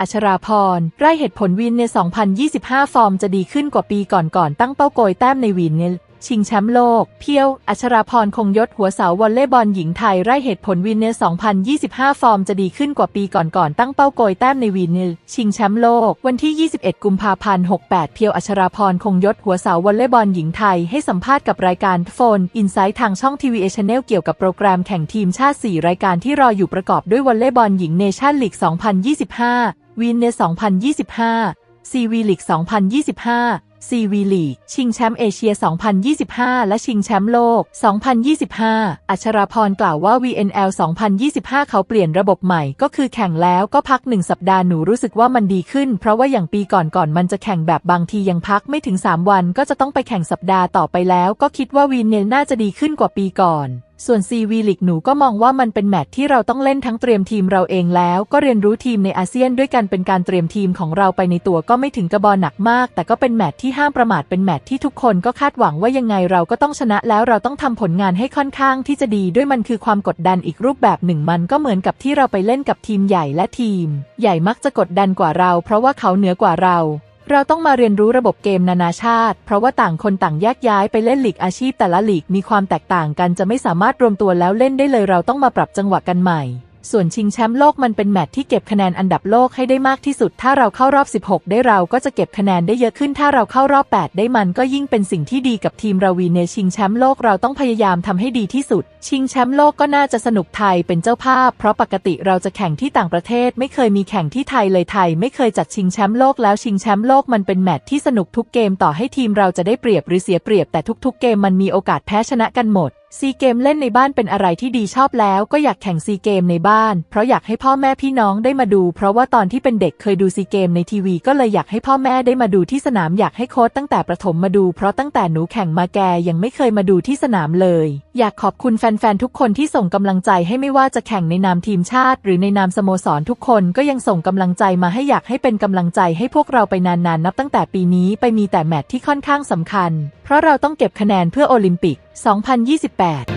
อัชราพร ไร่เหตุผลวินใน 2025 ฟอร์มจะดีขึ้นกว่าปีก่อนๆ ตั้งเป้าโกยแต้มในวินเนยชิงแชมป์โลก เพียว อัชราพรคงยศหัวเสาวอลเลย์บอลหญิงไทย ไร่เหตุผลวินเนย2025 ฟอร์มจะดีขึ้นกว่าปีก่อนๆ ตั้งเป้าโกยแต้มในวินเนชิงแชมป์โลก วันที่ 21 กุมภาพันธ์ 68 เพียว อัชราพรคงยศหัวเสาวอลเลย์บอลหญิงไทย ให้สัมภาษณ์กับรายการโฟนอินไซต์ทางช่องทีวีเอชแนลเกี่ยวกับโปรแกรมแข่งทีมชาติ 4 รายการที่รออยู่ประกอบด้วยวอลเลย์บอลหญิงเนชั่นลีก 2025 วินเน2025 ซีวีลีก 2025 ซีวีลีก ชิงแชมป์เอเชีย 2025 และชิงแชมป์โลก 2025 อัชราพรกล่าวว่า VNL 2025 เขาเปลี่ยนระบบใหม่ ก็คือแข่งแล้วก็พักหนึ่งสัปดาห์หนูรู้สึกว่ามันดีขึ้น เพราะว่าอย่างปีก่อนก่อนมันจะแข่งแบบบางทียังพักไม่ถึง 3 วัน ก็จะต้องไปแข่งสัปดาห์ต่อไปแล้ว ก็คิดว่าวีเนลน่าจะดีขึ้นกว่าปีก่อน ส่วนซีวีลิกหนูก็มองว่ามันเป็นแมตช์ที่เราต้องเล่นทั้งเตรียมทีมเราเองแล้ว ก็เรียนรู้ทีมในอาเซียนด้วยกันเป็นการเตรียมทีมของเราไปในตัวก็ไม่ถึงกระบอหนักมาก แต่ก็เป็นแมตช์ที่ห้ามประมาทเป็นแมตช์ที่ทุกคนก็คาดหวังว่ายังไงเราก็ต้องชนะแล้วเราต้องทำผลงานให้ค่อนข้างที่จะดีด้วยมันคือความกดดันอีกรูปแบบหนึ่งมันก็เหมือนกับที่เราไปเล่นกับทีมใหญ่และทีม ใหญ่มักจะกดดันกว่าเรา เพราะว่าเขาเหนือกว่าเรา เราต้องมาเรียนรู้ระบบเกมนานาชาติ เพราะว่าต่างคนต่างแยกย้ายไปเล่นหลีกอาชีพแต่ละหลีกมีความแตกต่างกันจะไม่สามารถรวมตัวแล้วเล่นได้เลยเราต้องมาปรับจังหวะกันใหม่ ส่วนชิงแชมป์โลกมันเป็นแมตช์ที่เก็บคะแนนอันดับโลกให้ได้มากที่สุด ถ้าเราเข้ารอบ 16 ได้เราก็จะเก็บคะแนนได้เยอะขึ้น ถ้าเราเข้ารอบ 8 ได้มันก็ยิ่งเป็นสิ่งที่ดีกับทีมเราวีในชิงแชมป์โลกเราต้องพยายามทำให้ดีที่สุด ชิงแชมป์โลกก็น่าจะสนุกไทยเป็นเจ้าภาพ เพราะปกติเราจะแข่งที่ต่างประเทศ ไม่เคยมีแข่งที่ไทยเลยไทย ไม่เคยจัดชิงแชมป์โลกแล้วชิงแชมป์โลกมันเป็นแมตช์ที่สนุกทุกเกมต่อให้ทีมเราจะได้เปรียบหรือเสียเปรียบแต่ทุกๆ เกมมันมีโอกาสแพ้ชนะกันหมด ซีเกมเล่นในบ้านเป็นอะไรที่ดีชอบแล้วก็อยากแข่งซีเกมในบ้าน เพราะอยากให้พ่อแม่พี่น้องได้มาดู เพราะว่าตอนที่เป็นเด็กเคยดูซีเกมในทีวีก็เลยอยากให้พ่อแม่ได้มาดูที่สนามอยากให้โค้ชตั้งแต่ประถมมาดู เพราะตั้งแต่หนูแข่งมาแกยังไม่เคยมาดูที่สนามเลย อยากขอบคุณแฟนๆทุกคนที่ส่งกำลังใจให้ไม่ว่าจะแข่งในนามทีมชาติ หรือในนามสโมสรทุกคนก็ยังส่งกำลังใจมาให้อยากให้เป็นกำลังใจให้พวกเราไปนานๆนับตั้งแต่ปีนี้ไปมีแต่แมตช์ที่ค่อนข้างสำคัญ เพราะเราต้องเก็บคะแนนเพื่อโอลิมปิก 2028